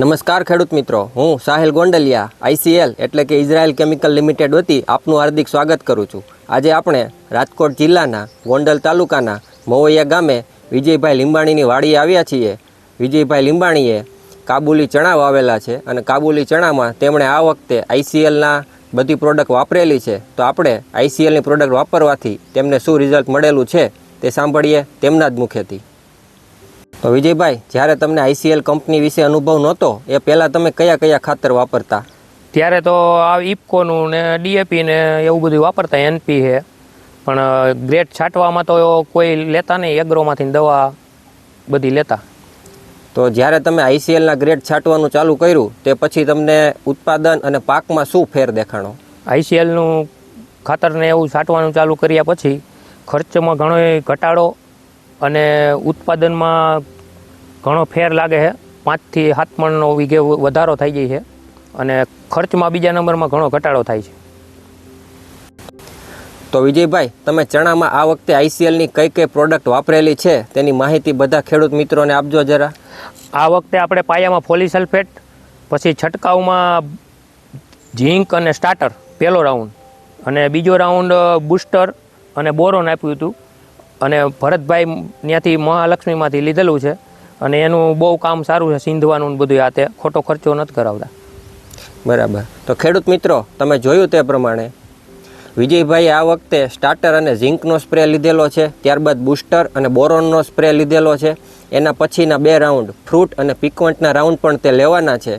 નમસ્કાર ખેડૂત મિત્રો, હું સાહેલ ગોંડલિયા આઈસીએલ એટલે કે ઇઝરાયલ કેમિકલ લિમિટેડ વતી આપનું હાર્દિક સ્વાગત કરું છું. આજે આપણે રાજકોટ જિલ્લાના ગોંડલ તાલુકાના મવૈયા ગામે વિજયભાઈ લીંબાણીની વાડીએ આવ્યા છીએ. વિજયભાઈ લીંબાણીએ કાબુલી ચણા વાવેલા છે અને કાબુલી ચણામાં તેમણે આ વખતે આઈસીએલના બધી પ્રોડક્ટ વાપરેલી છે. તો આપણે આઈસીએલની પ્રોડક્ટ વાપરવાથી તેમને શું રિઝલ્ટ મળેલું છે તે સાંભળીએ તેમના જ મુખેથી. તો વિજયભાઈ જ્યારે તમને આઈસીએલ કંપની વિશે અનુભવ નહોતો એ પહેલાં તમે કયા કયા ખાતર વાપરતા? ત્યારે તો આ ઇફકોનું ને ડીએપી ને એવું બધું વાપરતા એનપી છે. પણ ગ્રેટ છાંટવામાં તો કોઈ લેતા નહીં એગ્રોમાંથી દવા બધી લેતા. તો જ્યારે તમે આઈસીએલના ગ્રેડ છાંટવાનું ચાલુ કર્યું તે પછી તમને ઉત્પાદન અને પાકમાં શું ફેર દેખાણો? આઈસીએલનું ખાતરને એવું છાંટવાનું ચાલુ કર્યા પછી ખર્ચમાં ઘણો ઘટાડો અને ઉત્પાદનમાં ઘણો ફેર લાગે છે. પાંચથી સાત મણનો વીઘે વધારો થઈ જાય છે અને ખર્ચમાં બીજા નંબરમાં ઘણો ઘટાડો થાય છે. તો વિજયભાઈ તમે ચણામાં આ વખતે આઈસીએલની કઈ કઈ પ્રોડક્ટ વાપરેલી છે? તેની માહિતી બધા ખેડૂત મિત્રોને આપજો જરા. આ વખતે આપણે પાયામાં ફોલી સલ્ફેટ પછી છંટકાવમાં ઝીંક અને સ્ટાર્ટર પહેલો રાઉન્ડ. અને બીજો રાઉન્ડ બુસ્ટર અને બોરોન આપ્યું હતું. અને ભરતભાઈ ત્યાંથી મહાલક્ષ્મીમાંથી લીધેલું છે. અને એનું બહુ કામ સારું છે સીંધવાનું બધું આ તે ખોટો ખર્ચો નથી કરાવતા. બરાબર. તો ખેડૂત મિત્રો તમે જોયું તે પ્રમાણે વિજયભાઈ આ વખતે સ્ટાર્ટર અને ઝીંકનો સ્પ્રે લીધેલો છે ત્યારબાદ બુસ્ટર અને બોરોનનો સ્પ્રે લીધેલો છે. એના પછીના બે રાઉન્ડ ફ્રૂટ અને પિકવન્ટના રાઉન્ડ પણ તે લેવાના છે.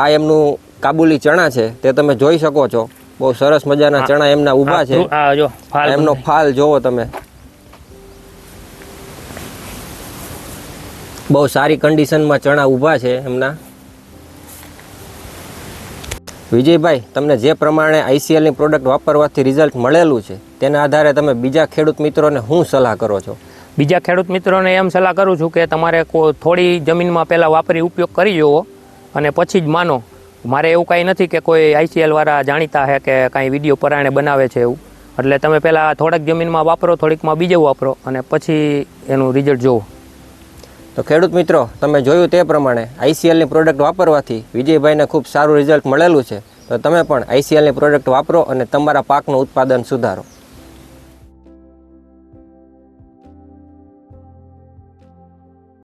આ એમનું કાબુલી ચણા છે તે તમે જોઈ શકો છો. બહુ સરસ મજાના ચણા એમના ઊભા છે. એમનો ફાલ જોવો તમે. બહુ સારી કન્ડિશનમાં ચણા ઊભા છે એમના. વિજયભાઈ, તમને જે પ્રમાણે આઈસીએલની પ્રોડક્ટ વાપરવાથી રિઝલ્ટ મળેલું છે, તેના આધારે તમે બીજા ખેડૂત મિત્રોને શું સલાહ કરો છો? બીજા ખેડૂત મિત્રોને એમ સલાહ કરું છું કે તમારે થોડી જમીનમાં પહેલાં વાપરી, ઉપયોગ કરી જુઓ અને પછી જ માનો. મારે એવું કાંઈ નથી કે કોઈ આઈસીએલવાળા જાણીતા છે કે કાંઈ વીડિયો પરાણે બનાવે છે એવું. એટલે તમે પહેલાં થોડાક જમીનમાં વાપરો, થોડીકમાં બીજું વાપરો, અને પછી એનું રિઝલ્ટ જુઓ તો ખેડૂત મિત્રો, તમે જોયું તે પ્રમાણે આઈસીએલની પ્રોડક્ટ વાપરવાથી વિજયભાઈને ખૂબ સારું રિઝલ્ટ મળેલું છે. તો તમે પણ આઈસીએલની પ્રોડક્ટ વાપરો અને તમારા પાકનું ઉત્પાદન સુધારો.